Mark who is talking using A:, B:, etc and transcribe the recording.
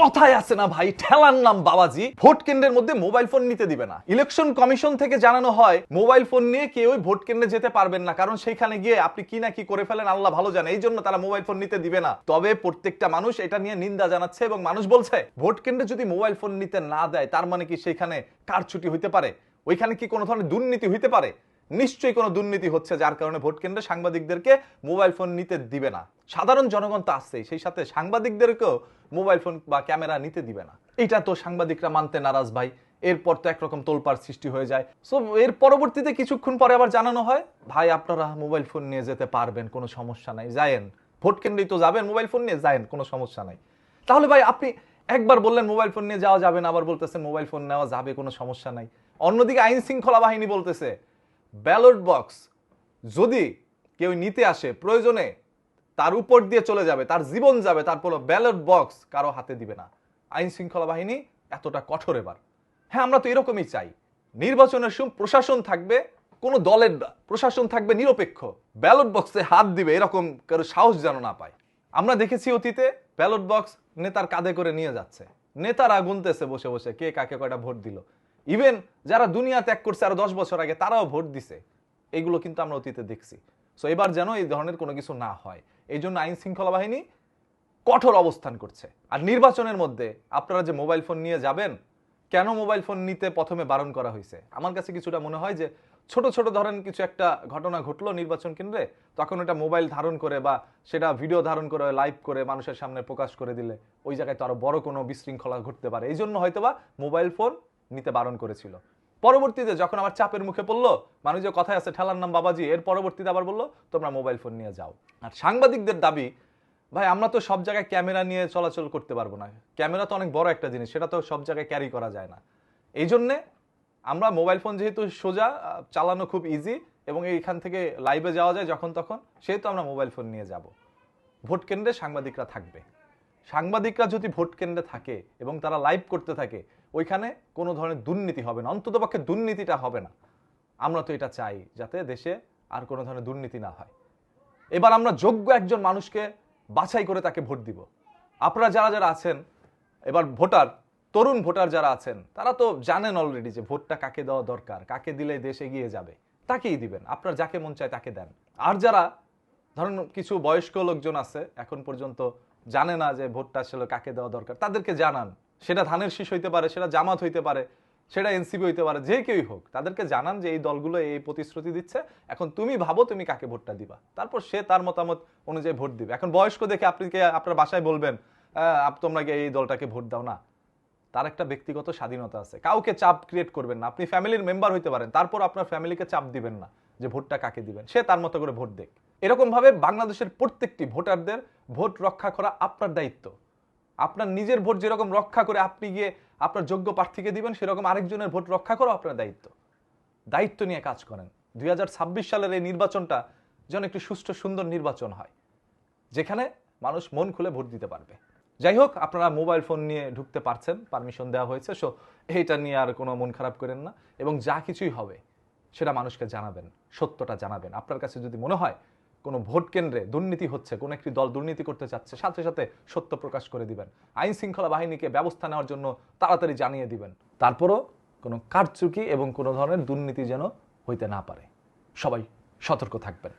A: কথায় আছে না ভাই, ঠেলার নাম বাবাজি। ভোট কেন্দ্রের মধ্যে মোবাইল ফোন নিতে দিবে না। ইলেকশন কমিশন থেকে জানানো হয়, মোবাইল ফোন নিয়ে কেউই ভোট কেন্দ্রে যেতে পারবেন না, কারণ সেখানে গিয়ে আপনি কি না কি করে ফেলেন, আল্লাহ ভালো জানে। এই জন্য তারা মোবাইল ফোন নিতে দিবে না। তবে প্রত্যেকটা মানুষ এটা নিয়ে নিন্দা জানাচ্ছে এবং মানুষ বলছে, ভোট কেন্দ্রে যদি মোবাইল ফোন নিতে না দেয়, তার মানে কি সেখানে কার ছুটি হইতে পারে? ওইখানে কি কোনো ধরনের দুর্নীতি হইতে পারে? নিশ্চয়ই কোনো দুর্নীতি হচ্ছে, যার কারণে ভোট কেন্দ্রে সাংবাদিকদেরকে মোবাইল ফোন নিতে দিবে না। সাধারণ জনগণ তো আসছেই সেই সাথে সাংবাদিকদেরকেও মোবাইল ফোন বা ক্যামেরা নিতে দিবে না। এটা তো সাংবাদিকরা মানতে নারাজ ভাই। এরপর তো একরকম তোলপাড় সৃষ্টি হয়ে যায়। সো এর পরবর্তীতে কিছুক্ষণ পরে আবার জানানো হয়, ভাই, আপনারা মোবাইল ফোন নিয়ে যেতে পারবেন, কোনো সমস্যা নাই, যায়েন। ভোট কেন্দ্রেই তো যাবেন, মোবাইল ফোন নিয়ে যায়েন, কোনো সমস্যা নাই। তাহলে ভাই, আপনি একবার বললেন মোবাইল ফোন নিয়ে যাওয়া যাবে না, আবার বলতেছেন মোবাইল ফোন নেওয়া যাবে, কোনো সমস্যা নাই। অন্যদিকে আইন শৃঙ্খলা বাহিনী বলতেছে, ব্যালট বক্স যদি কেউ নিতে আসে, প্রয়োজনে তার উপর দিয়ে চলে যাবে, তার জীবন যাবে তারপর ব্যালট বক্স কারও হাতে দিবে না। আইন শৃঙ্খলা বাহিনী এতটা কঠোর এবার। হ্যাঁ আমরা তো এরকমই চাই। নির্বাচনের সময় প্রশাসন থাকবে, কোনো দলের প্রশাসন থাকবে নিরপেক্ষ। ব্যালট বক্সে হাত দিবে, এরকম কারও সাহস যেন না পায়। আমরা দেখেছি অতীতে ব্যালট বক্স নেতার কাঁধে করে নিয়ে যাচ্ছে। নেতারা গুনতেছে বসে বসে, কে কাকে কয়টা ভোট দিল। ইভেন যারা দুনিয়া ত্যাগ করছে আরও দশ বছর আগে, তারাও ভোট দিছে। এগুলো কিন্তু আমরা অতীতে দেখছি। সো এবার যেন এই ধরনের কোনো কিছু না হয়। এই জন্য আইন শৃঙ্খলা বাহিনী কঠোর অবস্থান করছে। আর নির্বাচনের মধ্যে আপনারা যে মোবাইল ফোন নিয়ে যাবেন, কেন মোবাইল ফোন নিতে প্রথমে বারণ করা হয়েছে? আমার কাছে কিছুটা মনে হয় যে ছোট ছোট ধরেন কিছু একটা ঘটনা ঘটলো নির্বাচন কেন্দ্রে, তখন ওটা মোবাইল ধারণ করে বা সেটা ভিডিও ধারণ করে, লাইভ করে মানুষের সামনে প্রকাশ করে দিলে ওই জায়গায় তো আরও বড় কোনো বিশৃঙ্খলা ঘটতে পারে। এই জন্য হয়তোবা মোবাইল ফোন নিতে বারণ করেছিল। পরবর্তীতে যখন আবার চাপের মুখে পড়ল, মানুষ যে কথায় আছে, ঠেলার নাম বাবাজি এর পরবর্তীতে আবার বলল, তোমরা মোবাইল ফোন নিয়ে যাও। আর সাংবাদিকদের দাবি, ভাই, আমরা তো সব জায়গায় ক্যামেরা নিয়ে চলাচল করতে পারব না। ক্যামেরা তো অনেক বড় একটা জিনিস, সেটা তো সব জায়গায় ক্যারি করা যায় না। এই জন্যে আমরা মোবাইল ফোন যেহেতু সোজা, চালানো খুব ইজি এবং এইখান থেকে লাইভে যাওয়া যায় যখন তখন, সেহেতু আমরা মোবাইল ফোন নিয়ে যাব। ভোট কেন্দ্রে সাংবাদিকরা থাকবে। সাংবাদিকরা যদি ভোট কেন্দ্রে থাকে এবং তারা লাইভ করতে থাকে ওইখানে কোনো ধরনের দুর্নীতি হবে না অন্ততপক্ষে দুর্নীতিটা হবে না। আমরা তো এটা চাই যাতে দেশে আর কোনো ধরনের দুর্নীতি না হয়। এবার আমরা যোগ্য একজন মানুষকে বাছাই করে তাকে ভোট দিব। আপনারা যারা যারা আছেন, এবার ভোটার, তরুণ ভোটার যারা আছেন, তারা তো জানেন অলরেডি যে ভোটটা কাকে দেওয়া দরকার, কাকে দিলে দেশ এগিয়ে যাবে। তাকেই দিবেন, আপনার যাকে মন চায় তাকে দেন। আর যারা, ধরুন কিছু বয়স্ক লোকজন আছে, এখন পর্যন্ত জানে না যে ভোটটা আসলে কাকে দেওয়া দরকার, তাদেরকে জানান। সেটা ধানের শীষ হইতে পারে, সেটা জামাত হইতে পারে, সেটা এনসিপি হইতে পারে, যে কেউই হোক, তাদেরকে জানান যে এই দলগুলো এই প্রতিশ্রুতি দিচ্ছে, এখন তুমি ভাবো তুমি কাকে ভোটটা দিবা। তারপর সে তার মতামত অনুযায়ী ভোট দিবে। এখন বয়স্ক দেখে আপনি আপনার বাসায় বলবেন তোমরা কি এই দলটাকে ভোট দাও? না। তার একটা ব্যক্তিগত স্বাধীনতা আছে। কাউকে চাপ ক্রিয়েট করবেন না। আপনি ফ্যামিলির মেম্বার হইতে পারেন, তারপর আপনার ফ্যামিলিকে চাপ দিবেন না যে ভোটটা কাকে দিবেন। সে তার মতো করে ভোট দেখ এরকম ভাবে বাংলাদেশের প্রত্যেকটি ভোটারদের ভোট রক্ষা করা আপনার দায়িত্ব। আপনার নিজের ভোট যেরকম রক্ষা করে আপনি গিয়ে আপনার যোগ্য প্রার্থীকে দিবেন, সেরকম আরেকজনের ভোট রক্ষা করা আপনার দায়িত্ব। দায়িত্ব নিয়ে কাজ করেন। দুই হাজার ছাব্বিশ সালের এই নির্বাচনটা যেন একটি সুষ্ঠু, সুন্দর নির্বাচন হয়, যেখানে মানুষ মন খুলে ভোট দিতে পারবে। যাই হোক, আপনারা মোবাইল ফোন নিয়ে ঢুকতে পারছেন, পারমিশন দেওয়া হয়েছে, সো এইটা নিয়ে আর কোনো মন খারাপ করেন না। এবং যা কিছুই হবে, সেটা মানুষকে জানাবেন, সত্যটা জানাবেন। আপনার কাছে যদি মনে হয় কোনো ভোট কেন্দ্রে দুর্নীতি হচ্ছে, কোনো একটি দল দুর্নীতি করতে চাচ্ছে, সাথে সাথে সত্য প্রকাশ করে দিবেন। আইন শৃঙ্খলা বাহিনীকে ব্যবস্থা নেওয়ার জন্য তাড়াতাড়ি জানিয়ে দিবেন। তারপরও কোনো কারচুকি এবং কোনো ধরনের দুর্নীতি যেন হইতে না পারে। সবাই সতর্ক থাকবেন।